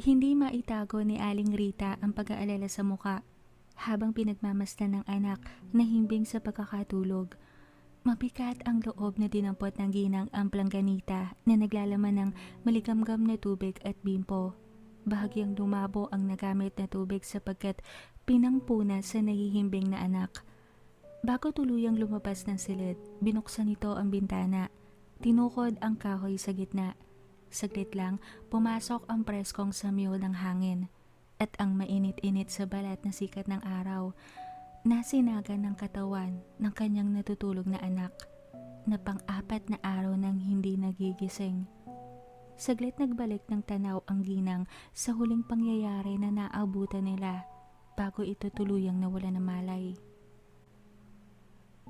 Hindi maitago ni Aling Rita ang pag-aalala sa muka habang pinagmamasdan ng anak na himbing sa pagkakatulog. Mabigat ang loob na dinampot ng ginang ang plangganita na naglalaman ng maligamgam na tubig at bimpo. Bahagyang lumabo ang nagamit na tubig sapagkat pinangpuna sa nahihimbing na anak. Bago tuluyang lumabas ng silid, binuksan nito ang bintana. Tinukod ang kahoy sa gitna. Saglit lang, pumasok ang preskong samyo ng hangin at ang mainit-init sa balat na sikat ng araw nasinagan ng katawan ng kanyang natutulog na anak na pang-apat na araw nang hindi nagigising. Saglit nagbalik ng tanaw ang ginang sa huling pangyayari na naabutan nila bago ito tuluyang nawala ng malay.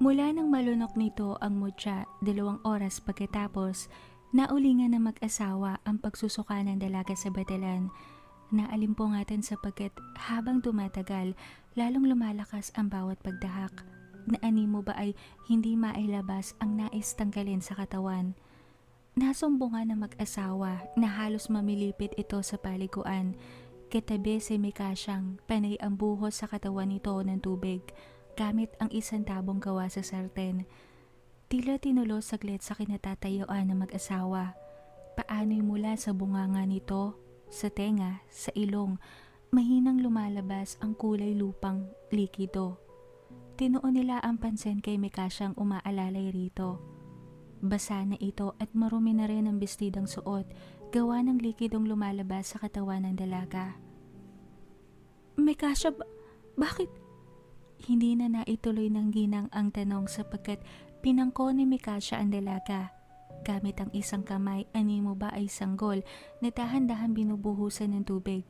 Mula nang malunok nito ang mutya dalawang oras pagkatapos, naulingan ng mag-asawa ang pagsusuka ng dalaga sa batalan Naalimpungatan sapagkat habang tumatagal, lalong lumalakas ang bawat pagdahak. Na mo ba ay hindi mailabas ang nais tanggalin sa katawan. Nasumbungan ng mag-asawa na halos mamilipit ito sa paliguan. Katabi si Mikasyang panay ang buhos sa katawan nito ng tubig gamit ang isang tabong gawa sa sarten. Tila tinulo saglit sa kinatatayuan ng mag-asawa. Paano'y mula sa bunganga nito sa tenga, sa ilong, mahinang lumalabas ang kulay lupang likido. Tinuon nila ang pansin kay Mikasyang umaalalay rito. Basa na ito at marumi na rin ang bestidang suot, gawa ng likidong lumalabas sa katawan ng dalaga. Mikasya, ba- bakit? Hindi na naituloy ng ginang ang tanong sapagkat pinangko ni Mikasya ang dalaga Gamit ang isang kamay, animo ba ay sanggol na dahan-dahan binubuhusan ng tubig.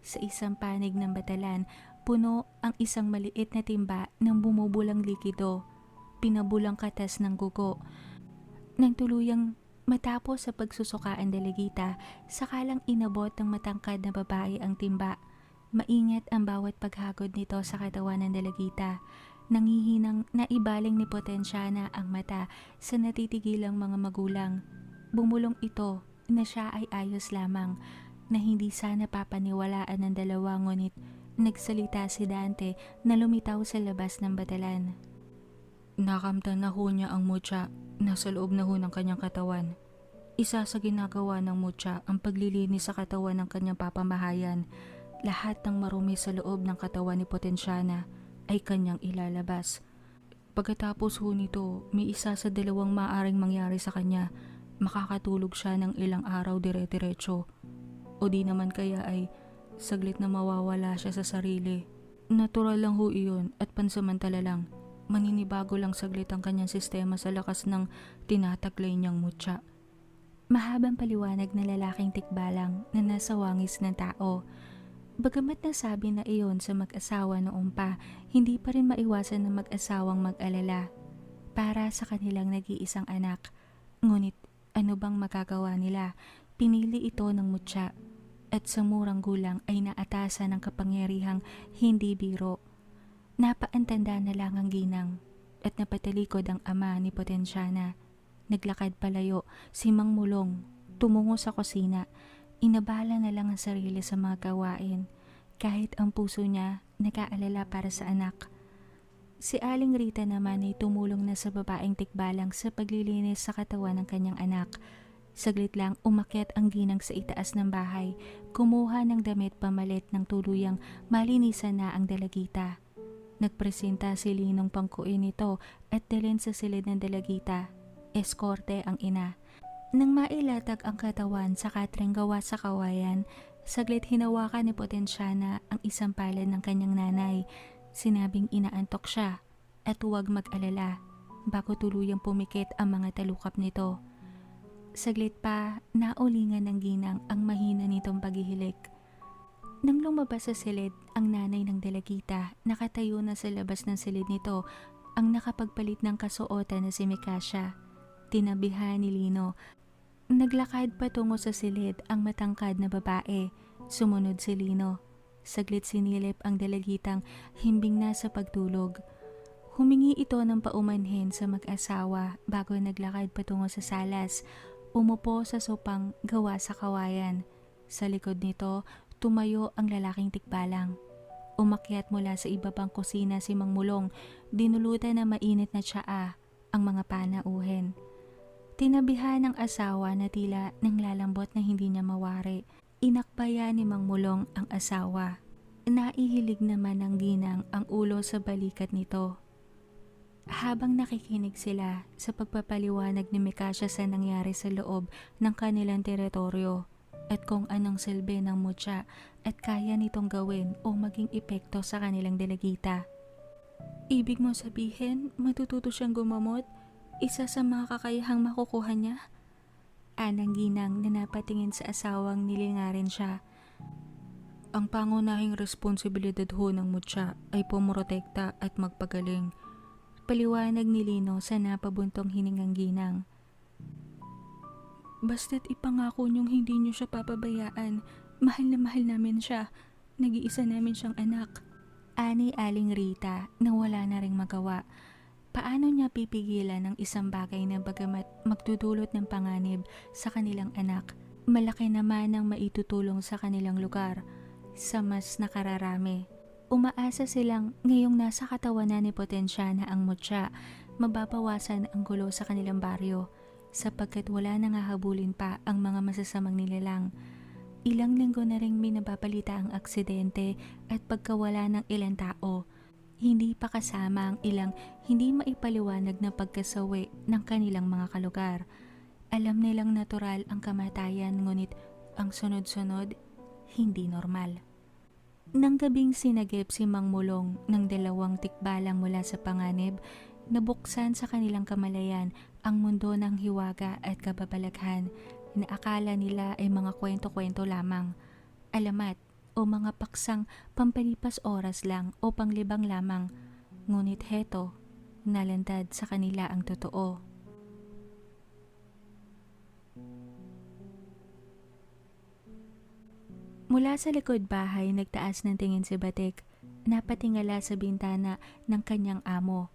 Sa isang panig ng batalan, puno ang isang maliit na timba ng bumubulang likido. Pinabulang katas ng gugo. Nang tuluyang matapos sa pagsusuka ang dalagita, sakalang inabot ng matangkad na babae ang timba. Maingat ang bawat paghagod nito sa katawan ng dalagita Nangihinang naibaling ni Potensyana ang mata sa natitigilang mga magulang. Bumulong ito na siya ay ayos lamang na hindi sana papaniwalaan ng dalawa ngunit nagsalita si Dante na lumitaw sa labas ng batalan. Nakamtan na ho niya ang mutya nasa loob na ho ng kanyang katawan. Isa sa ginagawa ng mutya ang paglilinis sa katawan ng kanyang papamahayan. Lahat ng marumi sa loob ng katawan ni Potensyana ay kanyang ilalabas. Pagkatapos ho nito, may isa sa dalawang maaring mangyari sa kanya. Makakatulog siya ng ilang araw dire-diretso. O di naman kaya ay saglit na mawawala siya sa sarili. Natural lang ho iyon at pansamantala lang. Maninibago lang saglit ang kanyang sistema sa lakas ng tinataglay niyang mutya. Mahabang paliwanag na lalaking tikbalang na nasa wangis ng tao Bagamat nasabi na iyon sa mag-asawa noong pa, hindi pa rin maiwasan ng mag-asawang mag-alala para sa kanilang nag-iisang anak. Ngunit ano bang magagawa nila? Pinili ito ng mutya at sa murang gulang ay naatasan ng kapangyarihang hindi biro. Napaantanda na lang ang ginang at napatalikod ang ama ni Potensyana. Naglakad palayo si Mang Mulong tumungo sa kusina Inabala na lang ang sarili sa mga gawain kahit ang puso niya nakaalala para sa anak. Si Aling Rita naman ay tumulong na sa babaeng tikbalang sa paglilinis sa katawan ng kanyang anak. Saglit lang umakyat ang ginang sa itaas ng bahay, kumuha ng damit pamalit ng tuluyang malinisan na ang dalagita. Nagpresenta si Linong pangkuin nito at dalhin sa silid ng dalagita. Eskorte ang ina. Nang mailatag ang katawan sa katreng gawa sa kawayan, saglit hinawakan ni Potensyana ang isang palad ng kanyang nanay. Sinabing inaantok siya at huwag mag-alala bago tuluyang pumikit ang mga talukap nito. Saglit pa, naulingan ng ginang ang mahina nitong paghihilik. Nang lumabas sa silid, ang nanay ng dalagita nakatayo na sa labas ng silid nito ang nakapagpalit ng kasuotan na si Mikasha. Tinabihan ni Lino Naglakad patungo sa silid ang matangkad na babae. Sumunod si Lino. Saglit sinilip ang dalagitang himbing na sa pagtulog. Humingi ito ng paumanhin sa mag-asawa bago naglakad patungo sa salas. Umupo sa sopang gawa sa kawayan. Sa likod nito, tumayo ang lalaking tikbalang. Umakyat mula sa iba pang kusina si Mang Mulong, dinulutan na mainit na tsaa ang mga panauhin. Tinabihan ng asawa na tila nang lalambot na hindi niya mawari. Inakbaya ni Mang Mulong ang asawa. Naihilig naman ng ginang ang ulo sa balikat nito. Habang nakikinig sila sa pagpapaliwanag ni Mikasha sa nangyari sa loob ng kanilang teritoryo at kung anong silbi ng mutya at kaya nitong gawin o maging epekto sa kanilang delegita. Ibig mo sabihin, matututo siyang gumamot? Isa sa mga kakayahang makukuha niya? Anang ginang na napatingin sa asawang nilingarin siya. Ang pangunahing responsibilidad ho ng mutya ay pumurotekta at magpagaling. Paliwanag ni Lino sa napabuntong hiningang ginang. Basta't ipangako niyong hindi niyo siya papabayaan. Mahal na mahal namin siya. Nag-iisa namin siyang anak. Ani Aling Rita na wala na ring magawa. Paano niya pipigilan ng isang bagay na bagamat magdudulot ng panganib sa kanilang anak, malaki naman ang maitutulong sa kanilang lugar sa mas nakararami. Umaasa silang ngayong nasa katawan na ni Potensyana ang mutya, mababawasan ang gulo sa kanilang baryo sapagkat wala nang hahabulin pa ang mga masasamang nilalang. Ilang linggo na ring minababalita ang aksidente at pagkawala ng ilang tao. Hindi pa kasama ang ilang hindi maipaliwanag na pagkasawi ng kanilang mga kalugar. Alam nilang natural ang kamatayan ngunit ang sunod-sunod hindi normal. Nang gabing sinagip si Mang Mulong ng dalawang tikbalang mula sa panganib, nabuksan sa kanilang kamalayan ang mundo ng hiwaga at kababalaghan na akala nila ay mga kwento-kwento lamang, alamat o mga paksang pampalipas oras lang o panglibang lamang. Ngunit heto, nalantad sa kanila ang totoo. Mula sa likod bahay, nagtaas ng tingin si Batik. Napatingala sa bintana ng kanyang amo.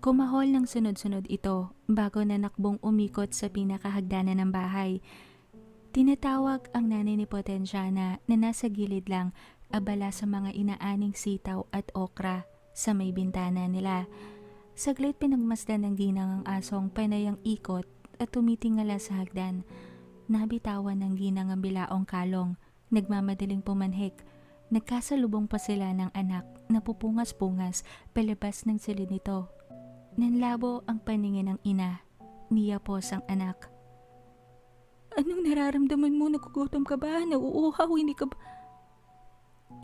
Kumahol ng sunod-sunod ito bago nanakbong umikot sa pinakahagdanan ng bahay. Tinatawag ang nanay ni Potensyana na nasa gilid lang abala sa mga inaaning sitaw at okra sa may bintana nila. Saglit pinagmasdan ng ginang ang asong panayang ikot at tumitingala sa hagdan. Nabitawan ng ginang ang bilaong kalong, nagmamadaling pumanhik. Nagkasalubong pa sila ng anak na pupungas-pungas palabas ng silid nito. Nanlabo ang paningin ng ina. Niya po ang anak. Anong nararamdaman mo? Nagugutom ka ba? Nauuhaw? Hindi ka ba?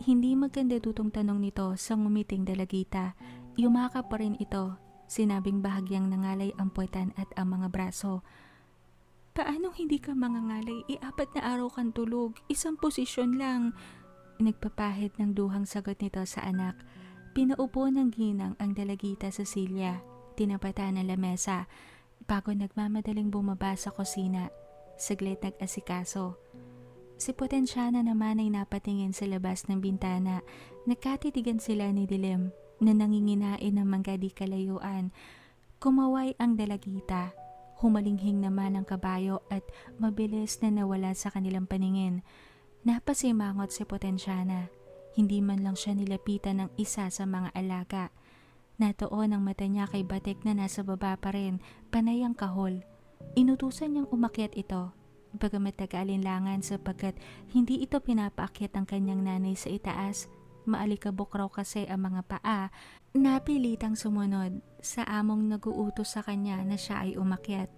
Hindi maganda tutong tanong nito sa ngumiting dalagita. Yumaka pa rin ito. Sinabing bahagyang nangalay ang puwetan at ang mga braso. Paano hindi ka mangangalay? Iapat na araw kang tulog. Isang posisyon lang. Nagpapahid ng duhang sagot nito sa anak. Pinaupo ng ginang ang dalagita sa silya. Tinapata ng lamesa. Bago nagmamadaling bumaba sa kusina. Saglit nag-asikaso. Si Potensyana naman ay napatingin sa labas ng bintana. Nagkatitigan sila ni Dilim na nanginginain ng manggadi kalayuan. Kumaway ang dalagita. Humalinghing naman ang kabayo at mabilis na nawala sa kanilang paningin. Napasimangot si Potensyana. Hindi man lang siya nilapitan ng isa sa mga alaga. Natoon ang mata niya kay Batek na nasa baba pa rin, panay ang kahol. Inutusan niyang umakyat ito, bagamat nag-alinlangan sapagkat hindi ito pinapaakyat ng kanyang nanay sa itaas. Maalikabok raw kasi ang mga paa, napilitang sumunod sa among naguutos sa kanya na siya ay umakyat.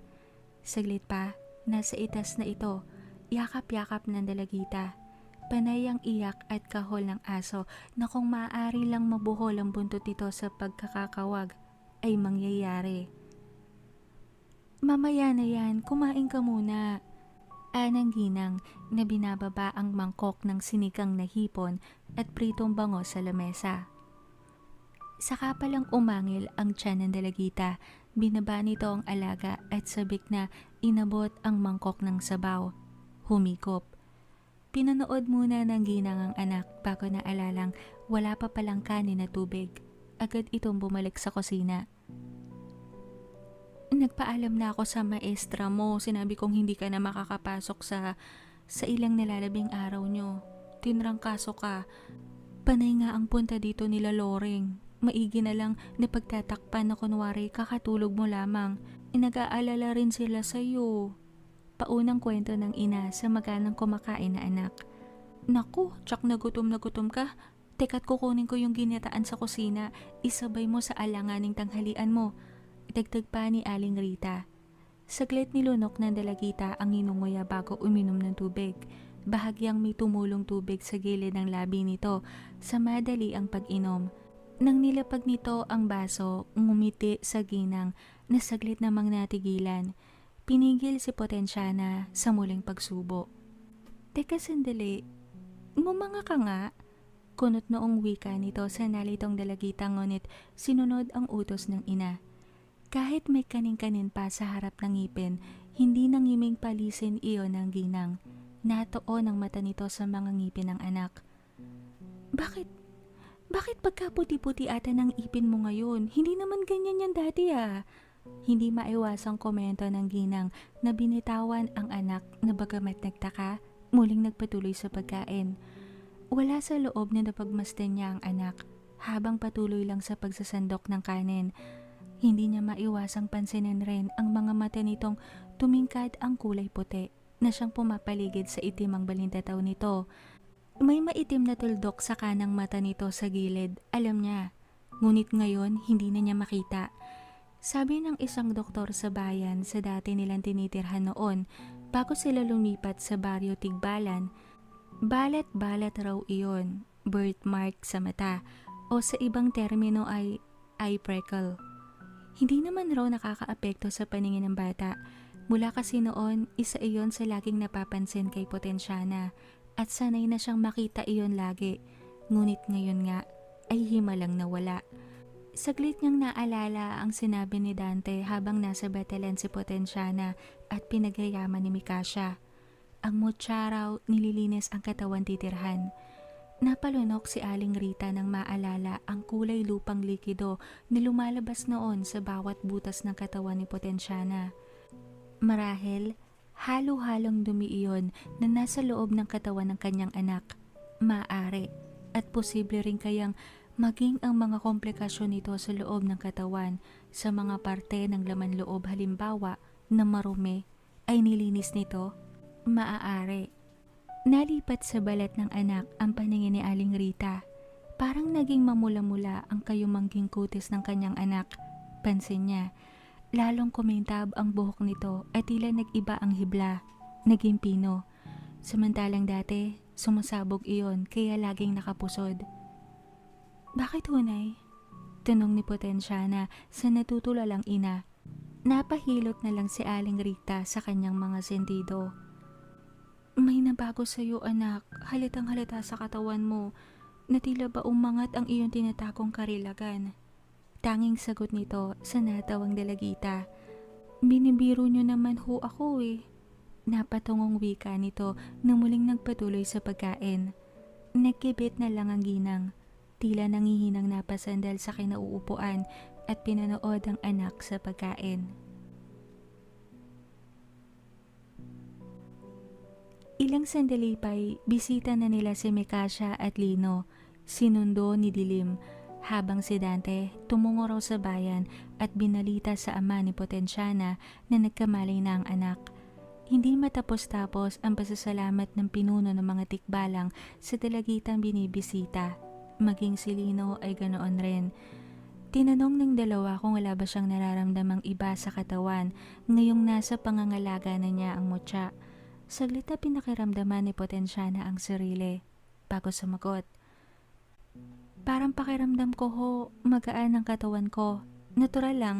Saglit pa, nasa itas na ito, yakap-yakap ng dalagita. Panay ang iyak at kahol ng aso na kung maaari lang mabuhol ang buntot nito sa pagkakakawag ay mangyayari. Mamaya na yan, kumain ka muna. Anang ginang na binababa ang mangkok ng sinikang na hipon at pritong bango sa lamesa. Saka palang umangil ang tiyan ng dalagita, binaba nito ang alaga at sabik na inabot ang mangkok ng sabaw. Humikop. Pinanood muna ng ginang ang anak bago na alalang wala pa palang kanin na tubig. agad itong bumalik sa kusina. Nagpaalam na ako sa maestra mo. Sinabi kong hindi ka na makakapasok sa sa ilang nalalabing araw nyo. Tinrangkaso ka. Panay nga ang punta dito nila Loring. Maigi na lang na pagtatakpan na kunwari kakatulog mo lamang. Inag-aalala rin sila sa'yo. Paunang kwento ng ina sa maganang kumakain na anak. Naku, tsak na gutom na gutom ka. Teka't kukunin ko yung ginataan sa kusina. Isabay mo sa alanganing tanghalian mo. Dagdag pa ni Aling Rita. Saglit nilunok ng dalagita ang inunguya bago uminom ng tubig. Bahagyang may tumulong tubig sa gilid ng labi nito sa madali ang pag-inom. Nang nilapag nito ang baso, ngumiti sa ginang na saglit namang natigilan. Pinigil si Potensyana sa muling pagsubo. Teka sandali, ngumanga ka nga. Kunot noong wika nito sa nalitong dalagita ngunit sinunod ang utos ng ina. Kahit may kanin-kanin pa sa harap ng ngipin, hindi nangiming palisin iyon ng ginang. Natuon ang mata nito sa mga ngipin ng anak. Bakit? Bakit pagkaputi-puti ata ng ipin mo ngayon? Hindi naman ganyan yan dati ah. Hindi maiwasang komento ng ginang na binitawan ang anak na bagamat nagtaka, muling nagpatuloy sa pagkain. Wala sa loob na napagmasdan niya ang anak habang patuloy lang sa pagsasandok ng kanin. Hindi niya maiwasang pansinin rin ang mga mata nitong tumingkad ang kulay puti na siyang pumapaligid sa itim ang balintataw nito. May maitim na tuldok sa kanang mata nito sa gilid, alam niya. Ngunit ngayon hindi na niya makita. Sabi ng isang doktor sa bayan sa dati nilang tinitirhan noon bago sila lumipat sa baryo Tigbalan, balat-balat raw iyon, birthmark sa mata o sa ibang termino ay eye freckle. Hindi naman raw nakakaapekto sa paningin ng bata. Mula kasi noon, isa iyon sa laging napapansin kay Potensyana at sanay na siyang makita iyon lagi. Ngunit ngayon nga ay himalang nawala. Saglit niyang naalala ang sinabi ni Dante habang nasa batalan si Potensyana at pinagyayaman ni Mikasha. Ang mutya raw nililinis ang katawan titirhan. Napalunok si Aling Rita nang maalala ang kulay lupang likido na lumalabas noon sa bawat butas ng katawan ni Potensyana. Marahil, halo-halong dumi iyon na nasa loob ng katawan ng kanyang anak. Maaari at posible rin kayang maging ang mga komplikasyon nito sa loob ng katawan sa mga parte ng laman loob halimbawa na marumi ay nilinis nito. Maaari. Nalipat sa balat ng anak ang paningin ni Aling Rita. Parang naging mamula-mula ang kayumangging kutis ng kanyang anak. Pansin niya, lalong kumintab ang buhok nito at tila nag-iba ang hibla. Naging pino. Samantalang dati, sumasabog iyon kaya laging nakapusod. Bakit hunay? Tanong ni Potensyana sa natutulalang ina. Napahilot na lang si Aling Rita sa kanyang mga sentido. May nabago sa iyo anak, halitang halata sa katawan mo, na tila ba umangat ang iyong tinatagong karilagan. Tanging sagot nito sa natawang dalagita. Binibiro niyo naman ho ako eh. Napatungong wika nito na muling nagpatuloy sa pagkain. Nagkibit na lang ang ginang. Tila nangihinang napasandal sa kinauupuan at pinanood ang anak sa pagkain. Ilang sandali pa'y bisita na nila si Mikasha at Lino, sinundo ni Dilim, habang si Dante tumungo raw sa bayan at binalita sa ama ni Potensyana na nagkamalay na ang anak. Hindi matapos-tapos ang pasasalamat ng pinuno ng mga tikbalang sa dalagitang binibisita. Maging si Lino ay ganoon rin. Tinanong ng dalawa kung wala ba siyang nararamdamang iba sa katawan ngayong nasa pangangalaga na niya ang mutya. Saglit na pinakiramdaman ni Potensyana ang sarili bago sumagot. Parang pakiramdam ko ho, magaan ang katawan ko. Natural lang.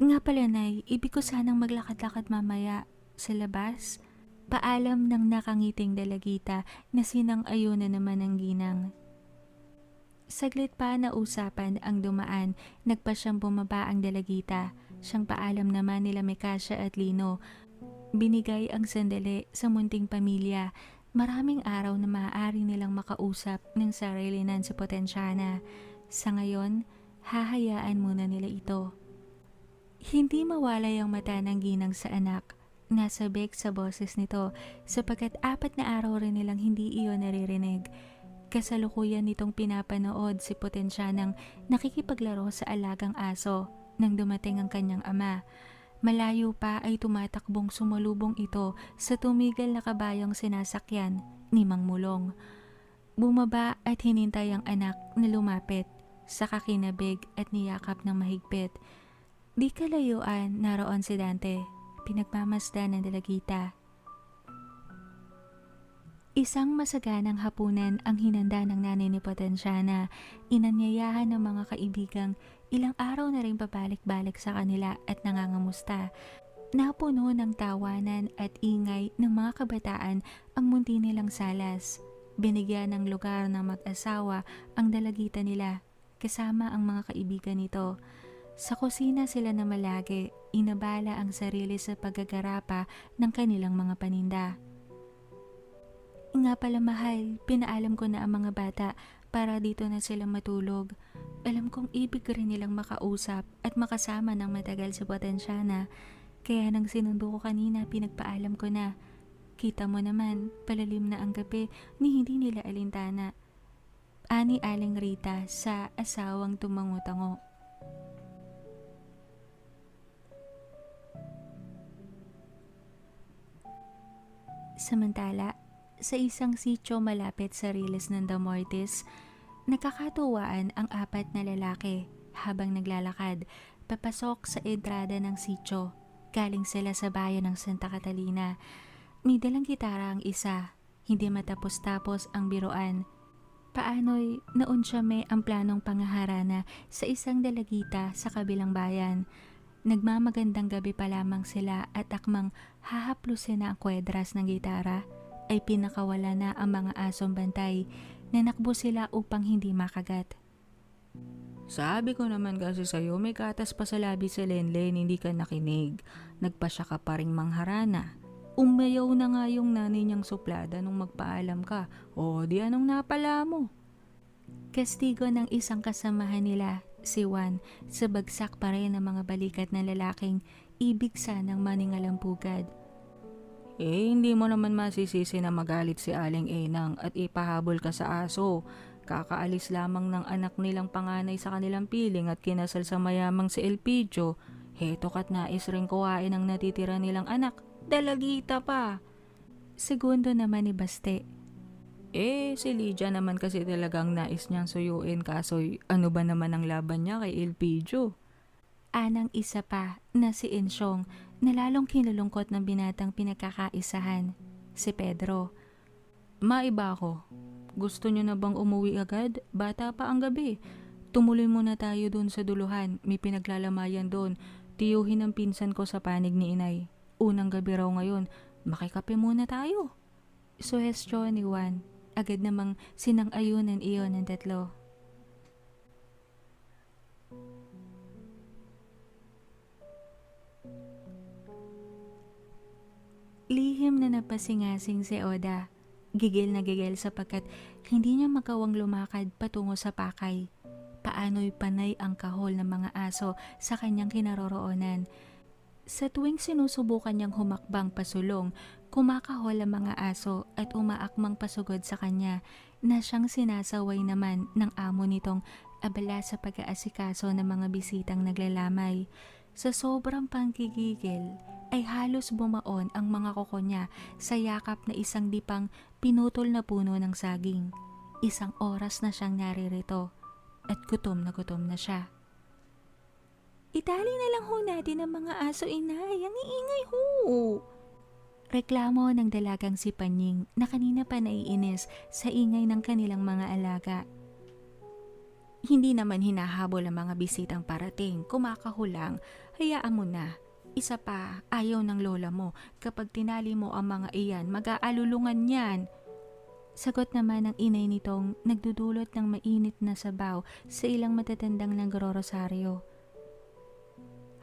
Nga pala nay, ibig ko sanang maglakad-lakad mamaya sa labas. Paalam ng nakangiting dalagita na sinang ayo na naman ang ginang. Saglit pa na usapan ang dumaan, nagpa siyang bumaba ang dalagita. Siyang paalam naman nila Mikasha at Lino Binigay ang sandali sa munting pamilya. Maraming araw na maaari nilang makausap ng sarilinan sa Potensyana. Sa ngayon, hahayaan muna nila ito. Hindi mawalay ang mata ng ginang sa anak. Nasabik sa boses nito sapagkat apat na araw rin nilang hindi iyon naririnig. Kasalukuyan nitong pinapanood si Potensya ng nakikipaglaro sa alagang aso nang dumating ang kanyang ama. Malayo pa ay tumatakbong sumalubong ito sa tumigil na kabayang sinasakyan ni Mang Mulong. Bumaba at hinintay ang anak na lumapit sa kakinabig at niyakap ng mahigpit. Di kalayuan naroon si Dante, pinagmamasdan ng dalagita. Isang masaganang hapunan ang hinanda ng nanay ni Potensyana. Inanyayahan ng mga kaibigang ilang araw na rin pabalik-balik sa kanila at nangangamusta. Napuno ng tawanan at ingay ng mga kabataan ang munti nilang salas. Binigyan ng lugar ng mag-asawa ang dalagita nila kasama ang mga kaibigan nito. Sa kusina sila na malagi, inabala ang sarili sa paggagarapa ng kanilang mga paninda. Nga pala mahal, pinaalam ko na ang mga bata para dito na sila matulog. Alam kong ibig rin nilang makausap at makasama ng matagal sa potensyana. Kaya nang sinundo ko kanina, pinagpaalam ko na. Kita mo naman, palalim na ang gabi ni hindi nila alintana. Ani Aling Rita sa asawang tumangutango. Samantala, sa isang sityo malapit sa riles ng Damortis, nakakatuwaan ang apat na lalaki habang naglalakad papasok sa entrada ng sityo. Galing sila sa bayan ng Santa Catalina. May dalang gitara ang isa, hindi matapos-tapos ang biruan. Paano'y naunsyame ang planong pangaharana sa isang dalagita sa kabilang bayan. Nagmamagandang gabi pa lamang sila at akmang hahaplusin na ang kwedras ng gitara ay pinakawala na ang mga asong bantay. Nanakbo sila upang hindi makagat. Sabi ko naman kasi sa'yo, may katas pa sa labi si Lenlen, hindi ka nakinig. Nagpasya ka pa ring mangharana. Umayaw na nga yung nanay niyang suplada nung magpaalam ka. O di anong napala mo? Kastigo ng isang kasamahan nila, si Juan, sa bagsak pa rin ng mga balikat na lalaking ibig sanang maningalampugad. Eh, hindi mo naman masisisi na magalit si Aling Enang at ipahabol ka sa aso. Kakaalis lamang ng anak nilang panganay sa kanilang piling at kinasal sa mayamang si Elpidio. Heto kat nais rin kuhain ang natitira nilang anak. Dalagita pa. Segundo naman ni Baste, Eh, si Lydia naman kasi talagang nais niyang suyuin kaso ano ba naman ang laban niya kay Elpidio? anang isa pa na si Insyong na lalong kinulungkot ng binatang pinagkakaisahan, si Pedro. Maiba ako. Gusto niyo na bang umuwi agad? Bata pa ang gabi. Tumuloy muna tayo doon sa duluhan. May pinaglalamayan doon. Tiyuhin ang pinsan ko sa panig ni inay. Unang gabi raw ngayon. Makikape muna tayo. Suhestyon ni Juan, agad namang sinang-ayunan iyon ng tatlo. Lihim na napasingasing si Oda. Gigil na gigil sapagkat hindi niya magawang lumakad patungo sa pakay. Paano'y panay ang kahol ng mga aso sa kanyang kinaroroonan. Sa tuwing sinusubukan niyang humakbang pasulong, kumakahol ang mga aso at umaakmang pasugod sa kanya na siyang sinasaway naman ng amo nitong abala sa pag-aasikaso ng mga bisitang naglalamay. Sa sobrang pangkigigil ay halos bumaon ang mga koko niya sa yakap na isang dipang pinutol na puno ng saging. Isang oras na siyang naririto at gutom na gutom na siya. Itali na lang ho natin ang mga aso inay, ang iingay ho. Reklamo ng dalagang si Panying na kanina pa naiinis sa ingay ng kanilang mga alaga. Hindi naman hinahabol ang mga bisitang parating, kumakahulang, hayaan mo na. Isa pa, ayaw ng lola mo, kapag tinali mo ang mga iyan, mag-aalulungan yan. Sagot naman ng inay nitong nagdudulot ng mainit na sabaw sa ilang matatandang nagrorosaryo.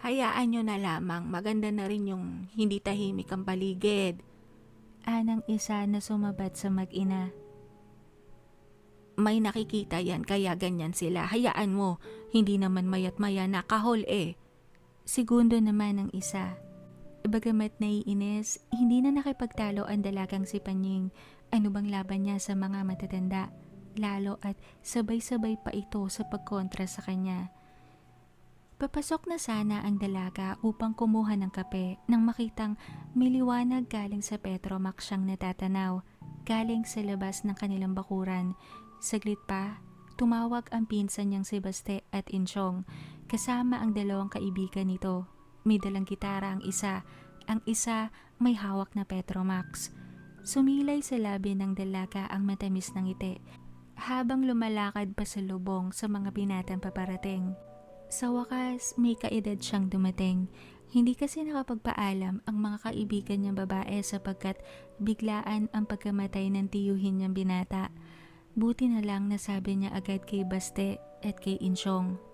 Hayaan nyo na lamang, maganda na rin yung hindi tahimik ang paligid. Anang isa na sumabat sa mag-ina. May nakikita yan kaya ganyan sila. Hayaan mo. Hindi naman mayat maya nakahol eh. Segundo naman ang isa. Bagamat naiinis, hindi na nakipagtalo ang dalagang si Panying. Ano bang laban niya sa mga matatanda? Lalo at sabay-sabay pa ito sa pagkontra sa kanya. Papasok na sana ang dalaga upang kumuha ng kape nang makitang may liwanag galing sa Petromax siyang natatanaw, galing sa labas ng kanilang bakuran. Saglit pa, tumawag ang pinsan niyang si Baste at Inchong, kasama ang dalawang kaibigan nito. May dalang gitara ang isa, ang isa may hawak na Petromax. Sumilay sa labi ng dalaga ang matamis ng ngiti, habang lumalakad pa sa lubong sa mga binatang paparating. Sa wakas, may kaedad siyang dumating. Hindi kasi nakapagpaalam ang mga kaibigan niyang babae sapagkat biglaan ang pagkamatay ng tiyuhin niyang binata. Buti na lang nasabi niya agad kay Baste at kay Inchong.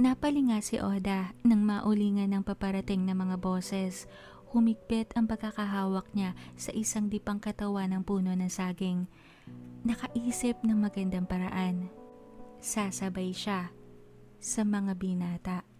Napalinga si Oda nang maulingan ng paparating na mga boses. Humigpit ang pagkakahawak niya sa isang dipang katawan ng puno ng saging. Nakaisip ng magandang paraan. Sasabay siya sa mga binata.